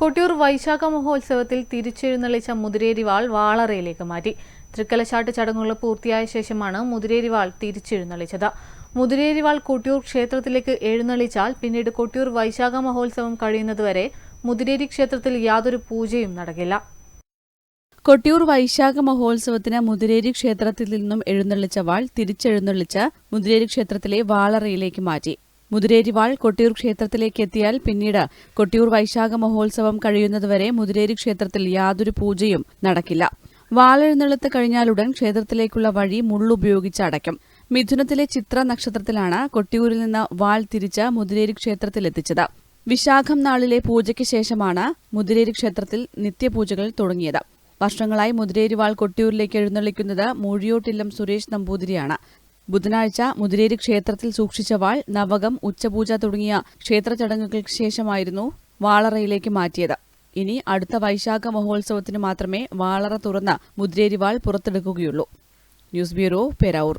കൊട്ടിയൂർ വൈശാഖ മഹോത്സവത്തിൽ തിരിച്ചെഴുന്നള്ളിച്ച മുതിരേരിവാൾ വാളറയിലേക്ക് മാറ്റി. തൃക്കലശാട്ട് ചടങ്ങുകൾ പൂർത്തിയായ ശേഷമാണ് മുതിരേരിവാൾ തിരിച്ചെഴുന്നള്ളിച്ചത്. മുതിരേരിവാൾ കൊട്ടിയൂർ ക്ഷേത്രത്തിലേക്ക് എഴുന്നള്ളിച്ചാൽ പിന്നീട് കൊട്ടിയൂർ വൈശാഖ മഹോത്സവം കഴിയുന്നതുവരെ മുതിരേരി ക്ഷേത്രത്തിൽ യാതൊരു പൂജയും നടക്കില്ല. കൊട്ടിയൂർ വൈശാഖ മഹോത്സവത്തിന് മുതിരേരി ക്ഷേത്രത്തിൽ നിന്നും എഴുന്നള്ളിച്ച വാൾ തിരിച്ചെഴുന്നള്ളിച്ച് മുതിരേരി ക്ഷേത്രത്തിലെ വാളറയിലേക്ക് മാറ്റി. മുതിരേരി വാൾ കൊട്ടിയൂർ ക്ഷേത്രത്തിലേക്ക് എത്തിയാൽ പിന്നീട് കൊട്ടിയൂർ വൈശാഖ മഹോത്സവം കഴിയുന്നതുവരെ മുതിരേരി ക്ഷേത്രത്തിൽ യാതൊരു പൂജയും നടക്കില്ല. വാളെഴുന്നള്ളത്ത് കഴിഞ്ഞാലുടൻ ക്ഷേത്രത്തിലേക്കുള്ള വഴി മുള്ളുപയോഗിച്ച് അടയ്ക്കും. മിഥുനത്തിലെ ചിത്ര നക്ഷത്രത്തിലാണ് കൊട്ടിയൂരിൽ നിന്ന് വാൾ തിരിച്ച് മുതിരേരി ക്ഷേത്രത്തിലെത്തിച്ചത് വിശാഖം നാളിലെ പൂജയ്ക്ക് ശേഷമാണ് മുതിരേരി ക്ഷേത്രത്തിൽ നിത്യപൂജകൾ തുടങ്ങിയത്. വർഷങ്ങളായി മുതിരേരിവാൾ കൊട്ടിയൂരിലേക്ക് എഴുന്നള്ളിക്കുന്നത് മൂഴിയോട്ടില്ലം സുരേഷ് നമ്പൂതിരിയാണ്. ബുധനാഴ്ച മുതിരേരി ക്ഷേത്രത്തിൽ സൂക്ഷിച്ച വാൾ നവകം ഉച്ചപൂജ തുടങ്ങിയ ക്ഷേത്ര ചടങ്ങുകൾക്ക് ശേഷമായിരുന്നു വാളറയിലേക്ക് മാറ്റിയത്. ഇനി അടുത്ത വൈശാഖ മഹോത്സവത്തിന് മാത്രമേ വാളറ തുറന്ന മുതിരേരിവാൾ പുറത്തെടുക്കുകയുള്ളൂ. News bureau Peravoor.